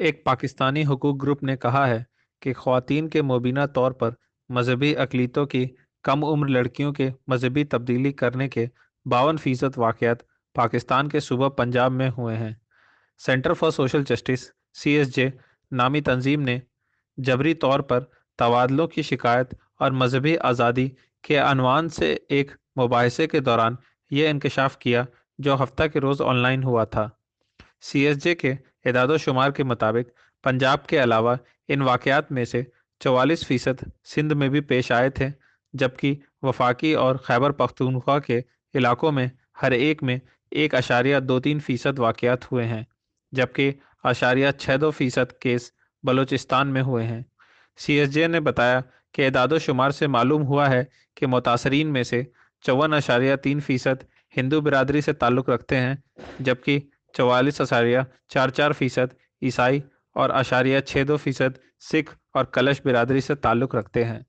एक पाकिस्तानी हकूक ग्रुप ने कहा है कि खातन के मुबीना तौर पर मजहबी अकलीतों की कम उम्र लड़कियों के मजहबी तब्दीली करने के बावन फ़ीसद वाक़ात पाकिस्तान के सूबा पंजाब में हुए हैं। Centre for social justice C S J नामी तंजीम ने जबरी तौर पर तबादलों की शिकायत और मजहबी आज़ादी के अनवान से एक मुबासे के दौरान यह इंकशाफ किया जो हफ़्ता के रोज़ ऑनलाइन हुआ था। सी एस जे के इदाद शुमार के मुताबिक पंजाब के अलावा इन वाक़ात में से चवालीस फ़ीसद सिंध में भी पेश आए थे, जबकि वफाकी और खैबर पख्तूनख्वा के इलाकों में हर एक में एक अशारिया दो तीन फ़ीसद वाक़ात हुए हैं, जबकि अशारिया छः दो फ़ीसद केस बलूचिस्तान में हुए हैं। सी एस जे ने बताया कि इदाद शुमार से मालूम हुआ है कि मुतासरीन में से चौवन अशारिया तीन फ़ीसद हिंदू बिरादरी से ताल्लुक़ रखते हैं, जबकि चवालीस अशारिया, चार चार फ़ीसद, ईसाई और अशारिया छः दो फ़ीसद, सिख और कलश बिरादरी से ताल्लुक़ रखते हैं।